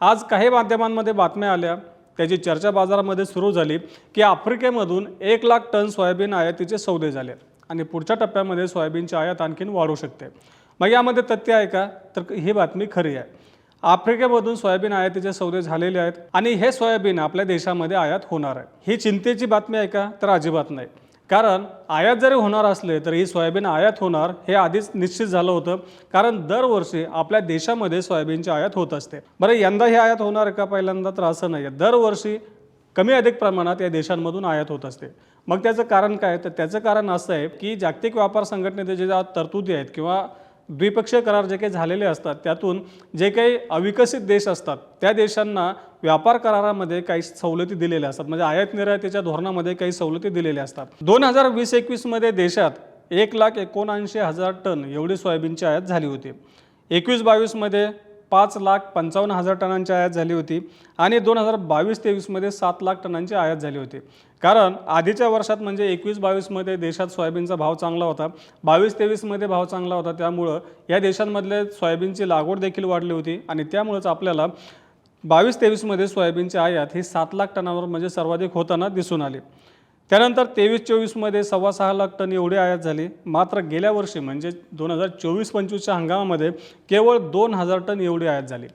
आज काही माध्यमांमध्ये बातम्या आल्या. त्याची चर्चा बाजारामध्ये सुरू झाली की आफ्रिकेमधून एक लाख टन सोयाबीन आयातीचे सौदे झाले आणि पुढच्या टप्प्यामध्ये सोयाबीनची आयात आणखीन वाढू शकते. मग यामध्ये तथ्य आहे का? तर ही बातमी खरी आहे. आफ्रिकेमधून सोयाबीन आयातीचे सौदे झालेले आहेत आणि हे सोयाबीन आपल्या देशामध्ये आयात होणार आहे. ही चिंतेची बातमी आहे का? तर अजिबात नाही. कारण आयात जरी होणार असले तरी ही सोयाबीन आयात होणार हे आधीच निश्चित झालं होतं. कारण दरवर्षी आपल्या देशामध्ये सोयाबीनची आयात होत असते. बरं यंदा ही आयात होणार का? पहिल्यांदा तर असं नाही आहे दरवर्षी कमी अधिक प्रमाणात या देशांमधून आयात होत असते. मग त्याचं कारण काय? तर त्याचं कारण असं आहे की जागतिक व्यापार संघटनेचे जे ज्या तरतुदी आहेत किंवा द्विपक्षीय करार जे काही झालेले असतात त्यातून जे काही अविकसित देश असतात त्या देशांना व्यापार करारामध्ये काही सवलती दिलेल्या असतात. म्हणजे आयात निर्यातीच्या धोरणामध्ये काही सवलती दिलेल्या असतात. दोन हजार वीस एकवीसमध्ये देशात एक लाख एकोणऐंशी हजार टन एवढी सोयाबीनची आयात झाली होती. एकवीस बावीसमध्ये पाच लाख पंचावन्न हजार टनांची आयात झाली होती आणि दोन हजार बावीस तेवीसमध्ये सात लाख टनांची आयात झाली होती. कारण आधीच्या वर्षात म्हणजे एकवीस बावीसमध्ये देशात सोयाबीनचा भाव चांगला होता. बावीस तेवीसमध्ये भाव चांगला होता. त्यामुळं या देशांमधले सोयाबीनची लागवड देखील वाढली होती आणि त्यामुळंच आपल्याला बावीस तेवीसमध्ये सोयाबीनची आयात ही सात लाख टनावर म्हणजे सर्वाधिक होताना दिसून आली. त्यानंतर तेवीस चोवीसमध्ये सव्वा सहा लाख टन एवढी आयात झाली. मात्र गेल्या वर्षी म्हणजे दोन हजार चोवीस पंचवीसच्या हंगामामध्ये केवळ दोन हजार टन एवढी आयात झाली.